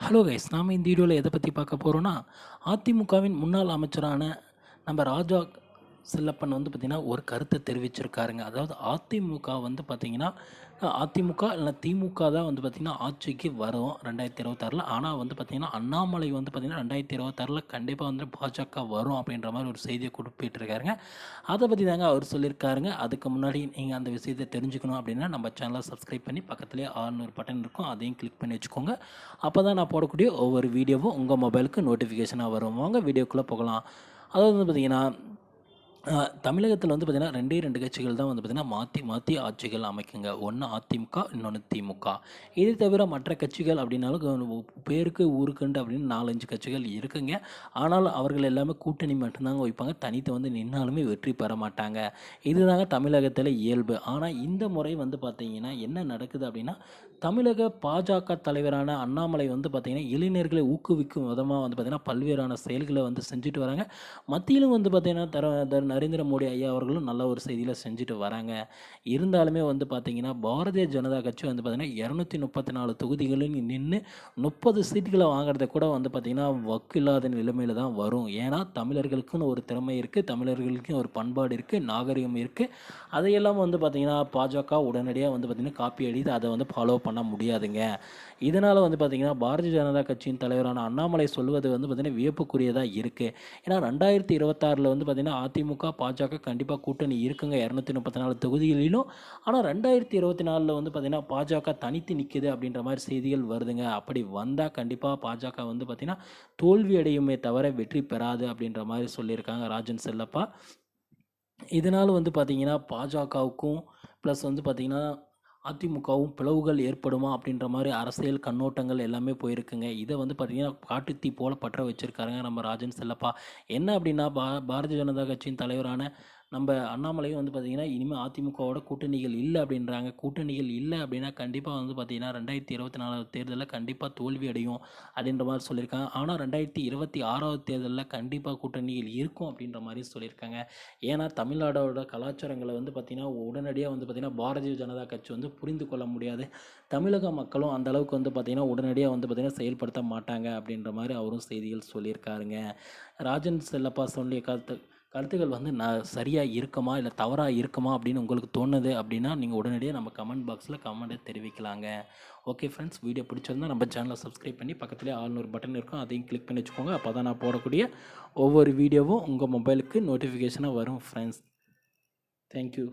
Hello guys நாம் இந்த வீடியோவில் எதை பற்றி பார்க்க போகிறோன்னா அதிமுகவின் முன்னாள் அமைச்சரான நம்ம ராஜா செல்லப்பன் வந்து பார்த்திங்கன்னா ஒரு கருத்தை தெரிவிச்சிருக்காருங்க. அதாவது அதிமுக வந்து பார்த்திங்கன்னா அதிமுக இல்லை திமுக தான் வந்து பார்த்திங்கன்னா ஆட்சிக்கு வரும் ரெண்டாயிரத்தி இருபத்தாறில். ஆனால் வந்து பார்த்திங்கன்னா அண்ணாமலை வந்து பார்த்திங்கன்னா ரெண்டாயிரத்தி இருபத்தாறில் கண்டிப்பாக வந்து பாஜக வரும் அப்படின்ற மாதிரி ஒரு செய்தியை குறிப்பிட்டிருக்காருங்க. அதை பற்றி தாங்க அவர் சொல்லியிருக்காருங்க. அதுக்கு முன்னாடி நீங்கள் அந்த விஷயத்தை தெரிஞ்சுக்கணும் அப்படின்னா நம்ம சேனலை சப்ஸ்கிரைப் பண்ணி பக்கத்துலேயே ஆறுநூறு பட்டன் இருக்கும். அதையும் கிளிக் பண்ணி வச்சுக்கோங்க. அப்போ தான் நான் போடக்கூடிய ஒவ்வொரு வீடியோவும் உங்கள் மொபைலுக்கு நோட்டிஃபிகேஷனாக வரும். வாங்க வீடியோக்குள்ளே போகலாம். அதாவது வந்து பார்த்திங்கன்னா தமிழகத்தில் வந்து பார்த்திங்கன்னா ரெண்டே ரெண்டு கட்சிகள் தான் வந்து பார்த்திங்கன்னா மாற்றி மாற்றி ஆட்சிகள் அமைக்குங்க. ஒன்று அதிமுக இன்னொன்று திமுக. இது தவிர மற்ற கட்சிகள் அப்படின்னாலும் பேருக்கு ஊருக்குண்டு அப்படின்னு நாலஞ்சு கட்சிகள் இருக்குங்க. ஆனால் அவர்கள் எல்லாமே கூட்டணி மட்டும்தாங்க வைப்பாங்க. தனித்து வந்து நின்னாலுமே வெற்றி பெற மாட்டாங்க. இதுதாங்க தமிழகத்தில் இயல்பு. ஆனால் இந்த முறை வந்து பார்த்திங்கன்னா என்ன நடக்குது அப்படின்னா தமிழக பாஜக தலைவரான அண்ணாமலை வந்து பார்த்திங்கன்னா இளைஞர்களை ஊக்குவிக்கும் விதமாக வந்து பார்த்திங்கன்னா பல்வேறான செயல்களை வந்து செஞ்சுட்டு வராங்க. மத்தியிலும் வந்து பார்த்திங்கன்னா தர நரேந்திர மோடி ஐயா அவர்களும் நல்ல ஒரு செய்தியில் செஞ்சுட்டு வராங்க. இருந்தாலுமே வந்து பார்த்திங்கன்னா பாரதிய ஜனதா கட்சி வந்து பார்த்திங்கன்னா இரநூத்தி முப்பத்தி நாலு தொகுதிகளில் நின்று முப்பது சீட்டுகளை வாங்குறத கூட வந்து பார்த்திங்கன்னா வக்கு இல்லாத நிலைமையில் தான் வரும். ஏன்னா தமிழர்களுக்குன்னு ஒரு திறமை இருக்குது தமிழர்களுக்கும் ஒரு பண்பாடு இருக்குது நாகரிகம் இருக்குது அதையெல்லாம் வந்து பார்த்திங்கன்னா பாஜக உடனடியாக வந்து பார்த்திங்கன்னா காப்பி அடித்து அதை வந்து ஃபாலோ பண்ண முடியாதுங்க. இதனால் வந்து பார்த்திங்கன்னா பாரதிய ஜனதா கட்சியின் தலைவரான அண்ணாமலை சொல்வது வந்து பார்த்திங்கன்னா வியப்புக்குரியதாக இருக்குது ஏன்னா ரெண்டாயிரத்தி இருபத்தாறில் வந்து பார்த்திங்கன்னா அதிமுக திமுக பாஜக கண்டிப்பாக கூட்டணி இருக்குங்க. இரநூத்தி முப்பத்தி நாலு தொகுதிகளிலும். ஆனால் ரெண்டாயிரத்தி இருபத்தி நாலில் வந்து பார்த்திங்கன்னா பாஜக தனித்து நிற்குது அப்படின்ற மாதிரி செய்திகள் வருதுங்க. அப்படி வந்தால் கண்டிப்பாக பாஜக வந்து பார்த்திங்கன்னா தோல்வி அடையுமே தவிர வெற்றி பெறாது அப்படின்ற மாதிரி சொல்லியிருக்காங்க ராஜன் செல்லப்பா. இதனால் வந்து பார்த்திங்கன்னா பாஜகவுக்கும் ப்ளஸ் வந்து பார்த்திங்கன்னா அதிமுகவும் பிளவுகள் ஏற்படுமா அப்படின்ற மாதிரி அரசியல் கண்ணோட்டங்கள் எல்லாமே போயிருக்குங்க. இதை வந்து பார்த்திங்கன்னா காட்டுத்தீ போல் பற்ற வச்சுருக்காருங்க நம்ம ராஜன் செல்லப்பா. என்ன அப்படின்னா பா பாரதிய ஜனதா கட்சியின் தலைவரான நம்ம அண்ணாமலையும் வந்து பார்த்திங்கன்னா இனிமேல் அதிமுகவோட கூட்டணிகள் இல்லை அப்படின்றாங்க. கூட்டணிகள் இல்லை அப்படின்னா கண்டிப்பாக வந்து பார்த்திங்கன்னா ரெண்டாயிரத்தி இருபத்தி நாலாவது தேர்தலில் கண்டிப்பாக தோல்வி அடையும் அப்படின்ற மாதிரி சொல்லியிருக்காங்க. ஆனால் ரெண்டாயிரத்தி இருபத்தி ஆறாவது தேர்தலில் கண்டிப்பாக கூட்டணிகள் இருக்கும் அப்படின்ற மாதிரி சொல்லியிருக்காங்க. ஏன்னா தமிழ்நாடோட கலாச்சாரங்களை வந்து பார்த்திங்கன்னா உடனடியாக வந்து பார்த்திங்கன்னா பாரதிய ஜனதா கட்சி வந்து புரிந்து கொள்ள முடியாது. தமிழக மக்களும் அந்த அளவுக்கு வந்து பார்த்திங்கன்னா உடனடியாக வந்து பார்த்திங்கன்னா செயல்படுத்த மாட்டாங்க அப்படின்ற மாதிரி அவரும் செய்திகள் சொல்லியிருக்காருங்க. ராஜன் செல்லப்பா சொல்லிய கருத்து கருத்துக்கள் வந்து நான் சரியாக இருக்குமா இல்லை தவறாக இருக்குமா அப்படின்னு உங்களுக்கு தோணுது அப்படின்னா நீங்கள் உடனடியாக நம்ம கமெண்ட் பாக்ஸில் கமெண்ட்டை தெரிவிக்கலாங்க. ஓகே ஃப்ரெண்ட்ஸ் வீடியோ பிடிச்சிருந்தால் நம்ம சேனலை சப்ஸ்கிரைப் பண்ணி பக்கத்துலேயே ஆள்நூறு பட்டன் இருக்கும் அதையும் கிளிக் பண்ணி வச்சுக்கோங்க. அப்போ தான் நான் போடக்கூடிய ஒவ்வொரு வீடியோவும் உங்கள் மொபைலுக்கு நோட்டிஃபிகேஷனாக வரும் ஃப்ரெண்ட்ஸ் தேங்க்யூ